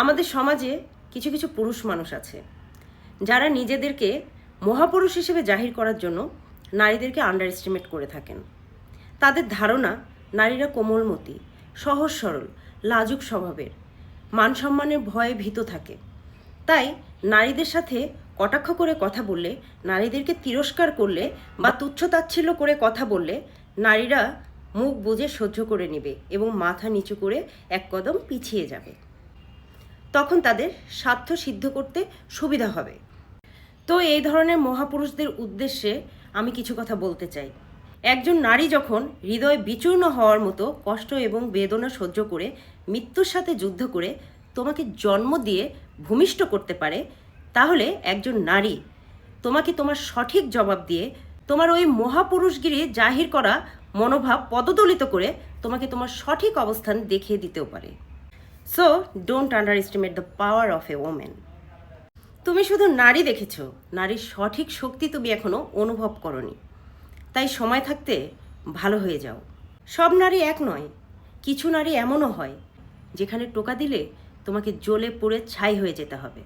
আমাদের সমাজে কিছু কিছু পুরুষ মানুষ আছে, যারা নিজেদেরকে মহাপুরুষ হিসেবে জাহির করার জন্য নারীদেরকে আন্ডার এস্টিমেট করে থাকেন। তাদের ধারণা, নারীরা কোমলমতি, সহজ সরল, লাজুক স্বভাবের, মান সম্মানের ভয়ে ভীত থাকে। তাই নারীদের সাথে কটাক্ষ করে কথা বললে, নারীদেরকে তিরস্কার করলে বা তুচ্ছতাচ্ছিল্য করে কথা বললে, নারীরা মুখ বুজে সহ্য করে নেবে এবং মাথা নিচু করে এক কদম পিছিয়ে যাবে। তখন তাদের স্বার্থ সিদ্ধ করতে সুবিধা হবে। তো এই ধরনের মহাপুরুষদের উদ্দেশ্যে আমি কিছু কথা বলতে চাই। একজন নারী যখন হৃদয় বিচূর্ণ হওয়ার মতো কষ্ট এবং বেদনা সহ্য করে মৃত্যুর সাথে যুদ্ধ করে তোমাকে জন্ম দিয়ে ভূমিষ্ঠ করতে পারে, তাহলে একজন নারী তোমাকে তোমার সঠিক জবাব দিয়ে তোমার ওই মহাপুরুষগিরি জাহির করা মনোভাব পদদলিত করে তোমাকে তোমার সঠিক অবস্থান দেখিয়ে দিতেও পারে। So don't underestimate the power of a woman তুমি শুধু নারী দেখেছ। নারীর সঠিক শক্তি তুমি এখনও অনুভব করনি। তাই সময় থাকতে ভালো হয়ে যাও। সব নারী এক নয়। কিছু নারী এমনও হয়, যেখানে টোকা দিলে তোমাকে জ্বলে পুড়ে ছাই হয়ে যেতে হবে।